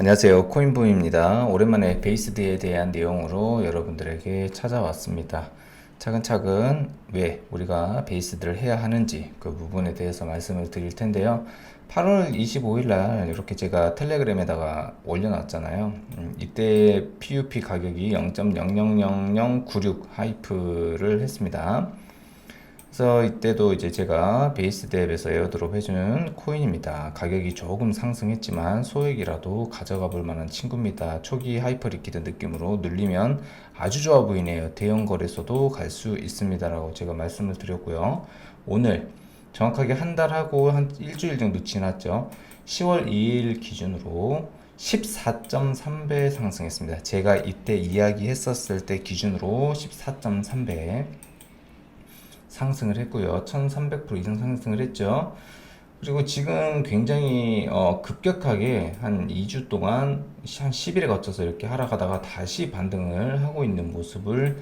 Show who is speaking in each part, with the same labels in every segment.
Speaker 1: 안녕하세요. 코인붐입니다. 오랜만에 베이스드에 대한 내용으로 여러분들에게 찾아왔습니다. 차근차근 왜 우리가 베이스드를 해야 하는지 그 부분에 대해서 말씀을 드릴 텐데요. 8월 25일 날 이렇게 제가 텔레그램에다가 올려놨잖아요. 음, 이때 PUP 가격이 0.000096 하이프를 했습니다. 그래서 이때도 이제 제가 베이스 뎁에서 에어드롭 해주는 코인입니다. 가격이 조금 상승했지만 소액이라도 가져가 볼 만한 친구입니다. 초기 하이퍼 리퀴드 느낌으로 눌리면 아주 좋아 보이네요. 대형 거래소도 갈 수 있습니다 라고 제가 말씀을 드렸고요. 오늘 정확하게 한 달하고 한 일주일 정도 지났죠. 10월 2일 기준으로 14.3배 상승했습니다. 제가 이때 이야기했었을 때 기준으로 14.3배 상승을 했고요. 1300% 이상 상승을 했죠. 그리고 지금 굉장히 어, 급격하게 한 2주 동안 한 10일에 거쳐서 이렇게 하락하다가 다시 반등을 하고 있는 모습을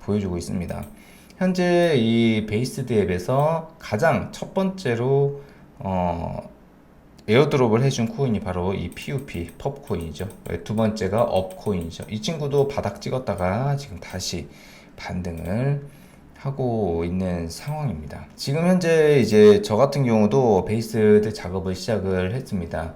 Speaker 1: 보여주고 있습니다. 현재 이 베이스드 앱에서 가장 첫 번째로 어, 에어드롭을 해준 코인이 바로 이 PUP 펍코인이죠. 두 번째가 업코인이죠. 이 친구도 바닥 찍었다가 지금 다시 반등을 하고 있는 상황입니다. 지금 현재 이제 저 같은 경우도 베이스드 작업을 시작을 했습니다.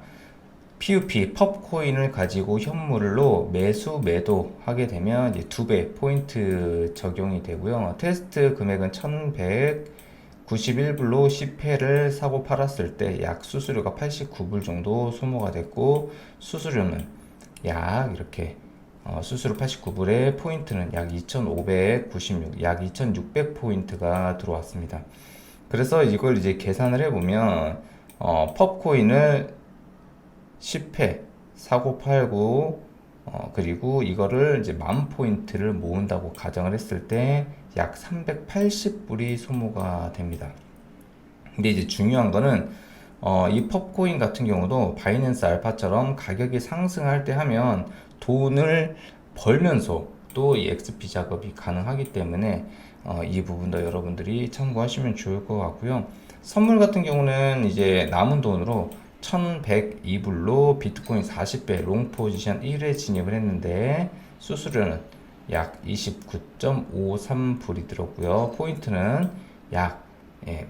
Speaker 1: PUP 펍 코인을 가지고 현물로 매수 매도 하게 되면 이제 두 배 포인트 적용이 되고요. 테스트 금액은 1191불로 10회를 사고 팔았을 때 약 수수료가 89불 정도 소모가 됐고 수수료는 약 이렇게 어, 수수료 89불에 포인트는 약 2,596, 약 2,600포인트가 들어왔습니다. 그래서 이걸 이제 계산을 해보면, 어, 펍코인을 10회 사고 팔고, 어, 그리고 이거를 이제 만 포인트를 모은다고 가정을 했을 때 약 380불이 소모가 됩니다. 근데 이제 중요한 거는 어, 이 펍코인 같은 경우도 바이낸스 알파처럼 가격이 상승할 때 하면 돈을 벌면서 또 이 XP 작업이 가능하기 때문에 어, 이 부분도 여러분들이 참고하시면 좋을 것 같고요. 선물 같은 경우는 이제 남은 돈으로 1102불로 비트코인 40배 롱 포지션 1회 진입을 했는데 수수료는 약 29.53불이 들었고요. 포인트는 약 예,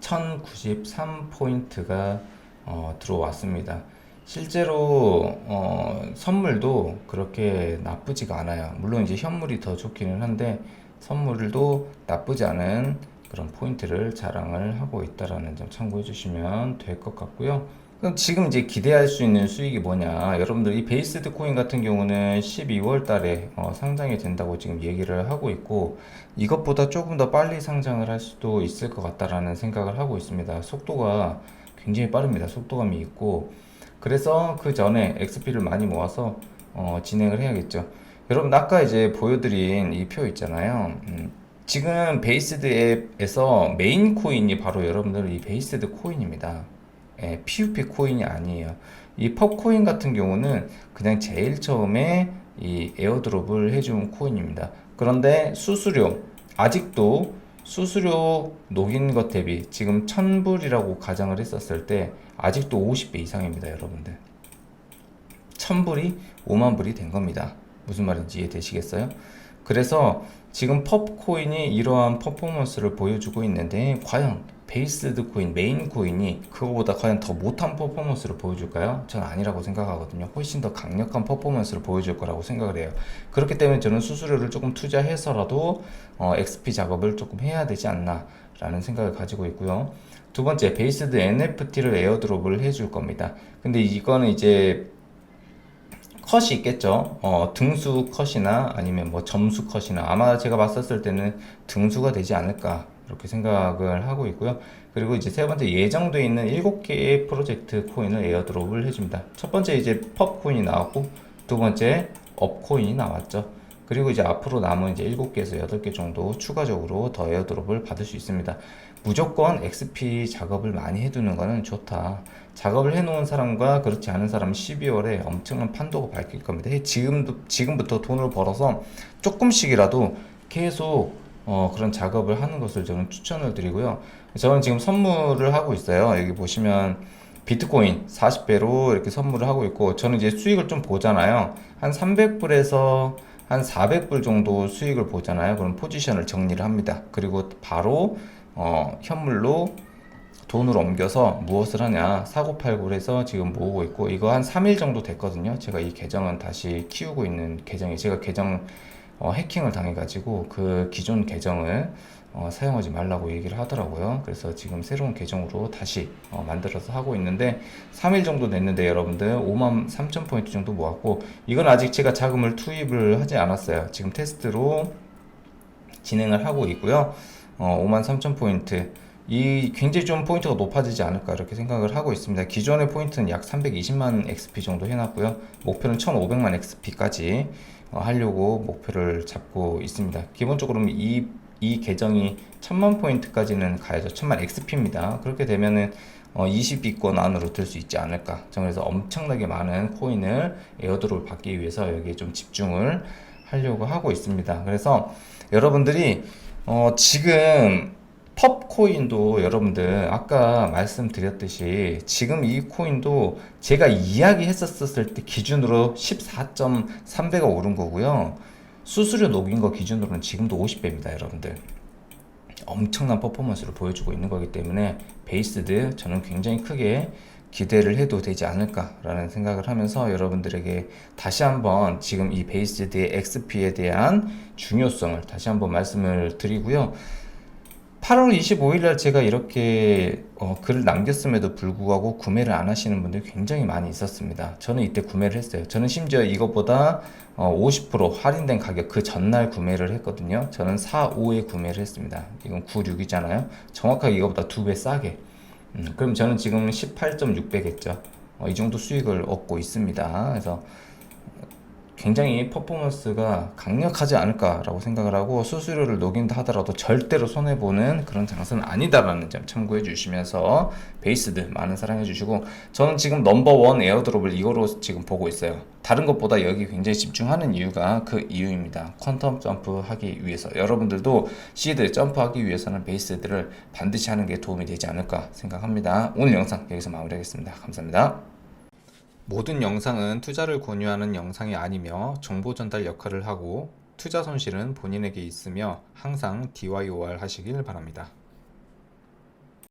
Speaker 1: 1093포인트가 어, 들어왔습니다. 실제로 어, 선물도 그렇게 나쁘지가 않아요. 물론 이제 현물이 더 좋기는 한데 선물도 나쁘지 않은 그런 포인트를 자랑을 하고 있다라는 점 참고해 주시면 될 것 같고요. 그럼 지금 이제 기대할 수 있는 수익이 뭐냐? 여러분들 이 베이스드 코인 같은 경우는 12월 달에 어, 상장이 된다고 지금 얘기를 하고 있고 이것보다 조금 더 빨리 상장을 할 수도 있을 것 같다라는 생각을 하고 있습니다. 속도가 굉장히 빠릅니다. 속도감이 있고 그래서 그 전에 XP를 많이 모아서 어, 진행을 해야겠죠. 여러분 아까 이제 보여드린 이 표 있잖아요. 음, 지금 베이스드 앱에서 메인 코인이 바로 여러분들 이 베이스드 코인입니다. 예, PUP 코인이 아니에요. 이 펍 코인 같은 경우는 그냥 제일 처음에 이 에어드롭을 해준 코인입니다. 그런데 수수료 아직도 수수료 녹인 것 대비 지금 1000불이라고 가정을 했었을 때 아직도 50배 이상입니다, 여러분들. 1000불이 5만 불이 된 겁니다. 무슨 말인지 이해되시겠어요? 그래서 지금 펍코인이 이러한 퍼포먼스를 보여주고 있는데 과연 베이스드 코인, 메인 코인이 그거보다 과연 더 못한 퍼포먼스를 보여줄까요? 저는 아니라고 생각하거든요. 훨씬 더 강력한 퍼포먼스를 보여줄 거라고 생각을 해요. 그렇기 때문에 저는 수수료를 조금 투자해서라도 어, XP 작업을 조금 해야 되지 않나 라는 생각을 가지고 있고요. 두 번째, 베이스드 NFT를 에어드롭을 해줄 겁니다. 근데 이거는 이제 컷이 있겠죠. 어, 등수 컷이나 아니면 뭐 점수 컷이나 아마 제가 봤었을 때는 등수가 되지 않을까 이렇게 생각을 하고 있고요. 그리고 이제 세 번째 예정되어 있는 7개의 프로젝트 코인을 에어드롭을 해줍니다. 첫 번째 이제 펍 코인이 나왔고 두 번째 업 코인이 나왔죠. 그리고 이제 앞으로 남은 이제 7개에서 8개 정도 추가적으로 더 에어드롭을 받을 수 있습니다. 무조건 XP 작업을 많이 해두는 거는 좋다. 작업을 해놓은 사람과 그렇지 않은 사람은 12월에 엄청난 판도가 밝힐 겁니다. 지금도, 지금부터 돈을 벌어서 조금씩이라도 계속 어, 그런 작업을 하는 것을 저는 추천을 드리고요. 저는 지금 선물을 하고 있어요. 여기 보시면 비트코인 40배로 이렇게 선물을 하고 있고 저는 이제 수익을 좀 보잖아요. 한 300불에서 한 400불 정도 수익을 보잖아요. 그럼 포지션을 정리를 합니다. 그리고 바로 어, 현물로 돈으로 옮겨서 무엇을 하냐 사고팔고를 해서 지금 모으고 있고 이거 한 3일 정도 됐거든요 제가 이 계정은 다시 키우고 있는 계정이 제가 계정 어, 해킹을 당해가지고 그 기존 계정을 어, 사용하지 말라고 얘기를 하더라고요. 그래서 지금 새로운 계정으로 다시 어, 만들어서 하고 있는데 3일 정도 됐는데 여러분들 5만 3천 포인트 정도 모았고 이건 아직 제가 자금을 투입을 하지 않았어요. 지금 테스트로 진행을 하고 있고요. 어, 5만 3천 포인트 이 굉장히 좀 포인트가 높아지지 않을까 이렇게 생각을 하고 있습니다. 기존의 포인트는 약 320만 XP 정도 해놨고요. 목표는 1,500만 XP까지 어, 하려고 목표를 잡고 있습니다. 기본적으로 이, 이 계정이 1000만 포인트까지는 가야죠. 1000만 XP입니다. 그렇게 되면은 어, 20위권 안으로 들 수 있지 않을까. 그래서 엄청나게 많은 코인을 에어드롭을 받기 위해서 여기에 좀 집중을 하려고 하고 있습니다. 그래서 여러분들이 어, 지금 펍 코인도 여러분들 아까 말씀드렸듯이 지금 이 코인도 제가 이야기했었을 때 기준으로 14.3배가 오른 거고요. 수수료 녹인 거 기준으로는 지금도 50배입니다, 여러분들. 엄청난 퍼포먼스를 보여주고 있는 거기 때문에 베이스드 저는 굉장히 크게 기대를 해도 되지 않을까라는 생각을 하면서 여러분들에게 다시 한번 지금 이 베이스드의 XP에 대한 중요성을 다시 한번 말씀을 드리고요. 8월 25일 날 제가 이렇게 어, 글을 남겼음에도 불구하고 구매를 안 하시는 분들이 굉장히 많이 있었습니다. 저는 이때 구매를 했어요. 저는 심지어 이것보다 어, 50% 할인된 가격 그 전날 구매를 했거든요. 저는 4, 5에 구매를 했습니다. 이건 9, 6이잖아요. 정확하게 이것보다 두 배 싸게. 음, 그럼 저는 지금 18.6배겠죠. 어, 이 정도 수익을 얻고 있습니다. 그래서 굉장히 퍼포먼스가 강력하지 않을까라고 생각을 하고 수수료를 녹인다 하더라도 절대로 손해보는 그런 장사는 아니다라는 점 참고해 주시면서 베이스드 많은 사랑해 주시고 저는 지금 넘버원 에어드롭을 이거로 지금 보고 있어요. 다른 것보다 여기 굉장히 집중하는 이유가 그 이유입니다. 퀀텀 점프 하기 위해서. 여러분들도 시드 점프하기 위해서는 베이스드를 반드시 하는 게 도움이 되지 않을까 생각합니다. 오늘 영상 여기서 마무리하겠습니다. 감사합니다 모든 영상은 투자를 권유하는 영상이 아니며 정보 전달 역할을 하고 투자 손실은 본인에게 있으며 항상 DYOR 하시길 바랍니다.